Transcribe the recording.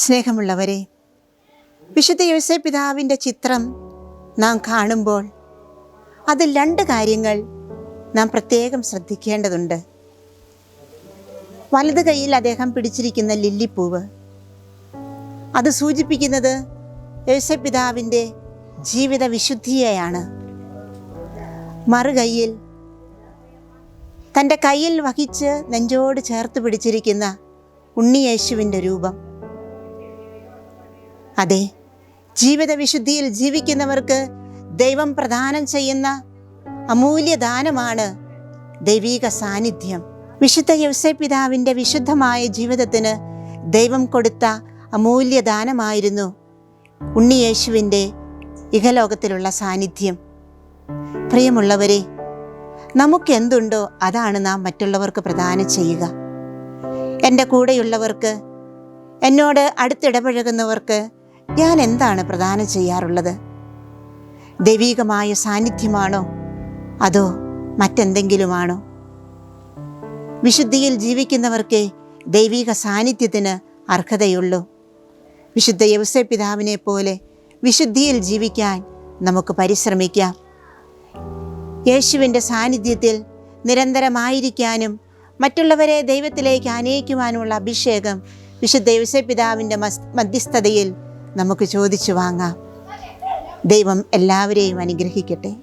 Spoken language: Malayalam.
സ്നേഹമുള്ളവരെ വിശുദ്ധ യോസെ പിതാവിന്റെ ചിത്രം നാം കാണുമ്പോൾ അതിൽ രണ്ട് കാര്യങ്ങൾ നാം പ്രത്യേകം ശ്രദ്ധിക്കേണ്ടതുണ്ട്. വലത് കൈയിൽ അദ്ദേഹം പിടിച്ചിരിക്കുന്ന ലില്ലിപ്പൂവ്. അത് സൂചിപ്പിക്കുന്നത് യേശ പിതാവിന്റെ ജീവിത വിശുദ്ധിയെയാണ്. മറുകൈയിൽ തന്റെ കയ്യിൽ വഹിച്ച് നെഞ്ചോട് ചേർത്ത് പിടിച്ചിരിക്കുന്ന ഉണ്ണിയേശുവിന്റെ രൂപം. അതെ ജീവിത വിശുദ്ധിയിൽ ജീവിക്കുന്നവർക്ക് ദൈവം പ്രദാനം ചെയ്യുന്ന അമൂല്യ ദാനമാണ് ദൈവീക സാന്നിധ്യം. വിശുദ്ധ യവസേ പിതാവിന്റെ വിശുദ്ധമായ ജീവിതത്തിന് ദൈവം കൊടുത്ത അമൂല്യ ദാനമായിരുന്നു ഉണ്ണിയേശുവിന്റെ ഇഹലോകത്തിലുള്ള സാന്നിധ്യം. പ്രിയമുള്ളവരെ നമുക്കെന്തുണ്ടോ അതാണ് നാം മറ്റുള്ളവർക്ക് പ്രദാനം ചെയ്യുക. എന്റെ കൂടെയുള്ളവർക്ക് എന്നോട് അടുത്തിടപഴകുന്നവർക്ക് ഞാൻ എന്താണ് പ്രദാനം ചെയ്യാറുള്ളത്? ദൈവീകമായ സാന്നിധ്യമാണോ? അതോ മറ്റെന്തെങ്കിലുമാണോ? വിശുദ്ധിയിൽ ജീവിക്കുന്നവർക്ക് ദൈവിക സാന്നിധ്യത്തിന് അർഹതയുള്ളൂ. വിശുദ്ധ യവസ പിതാവിനെ പോലെ വിശുദ്ധിയിൽ ജീവിക്കാൻ നമുക്ക് പരിശ്രമിക്കാം. യേശുവിന്റെ സാന്നിധ്യത്തിൽ നിരന്തരമായിരിക്കാനും മറ്റുള്ളവരെ ദൈവത്തിലേക്ക് അനയിക്കുവാനുമുള്ള അഭിഷേകം വിശുദ്ധ യവസ പിതാവിന്റെ മധ്യസ്ഥതയിൽ നമുക്ക് ചോദിച്ചു വാങ്ങാം. ദൈവം എല്ലാവരെയും അനുഗ്രഹിക്കട്ടെ.